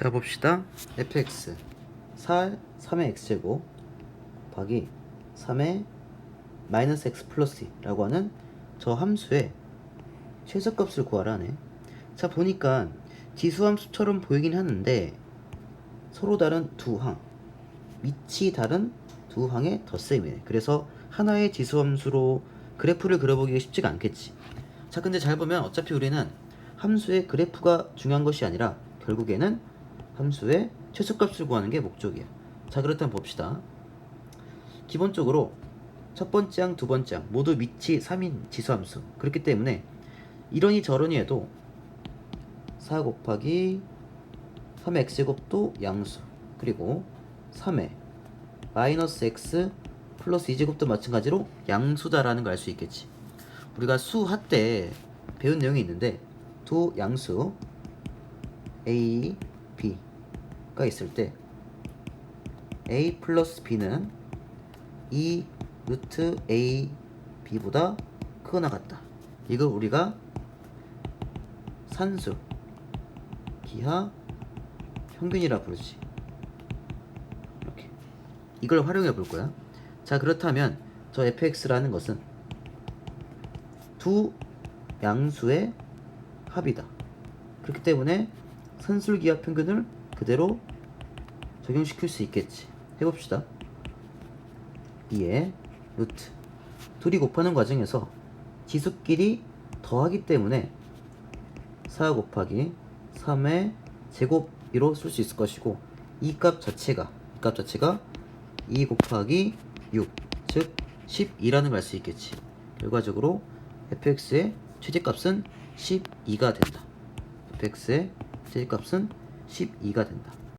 자 봅시다. fx 4 3의 x제곱 곱하기 3의 마이너스 x 플러스 2라고 하는 저 함수의 최소값을 구하라네. 자 보니까 지수함수처럼 보이긴 하는데 서로 다른 두 항 밑이 다른 두 항의 덧셈이네. 그래서 하나의 지수함수로 그래프를 그려보기가 쉽지가 않겠지. 자 근데 잘 보면 어차피 우리는 함수의 그래프가 중요한 것이 아니라 결국에는 함수의 최소값을 구하는 게 목적이야. 자 그렇다면 봅시다. 기본적으로 첫 번째 항, 두 번째 항 모두 밑이 3인 지수함수. 그렇기 때문에 이러니 저러니 해도 4 곱하기 3의 x제곱도 양수. 그리고 3의 마이너스 x 플러스 2제곱도 마찬가지로 양수다라는 걸 알 수 있겠지. 우리가 수하 때 배운 내용이 있는데 두 양수 a, b 가 있을 때 a 플러스 b는 2 루트 a, b보다 크거나 같다. 이걸 우리가 산수 기하 평균이라 부르지. 이렇게. 이걸 활용해 볼 거야. 자 그렇다면 저 fx라는 것은 두 양수의 합이다. 그렇기 때문에 산술기하 평균을 그대로 적용시킬 수 있겠지 해봅시다 2의 루트 둘이 곱하는 과정에서 지수끼리 더하기 때문에 4 곱하기 3의 제곱으로 쓸 수 있을 것이고 이 값 자체가 이 값 자체가 2 곱하기 6, 즉 12라는 걸 알 수 있겠지. 결과적으로 fx의 최저값은 12가 된다. fx의 최저값은 12가 된다.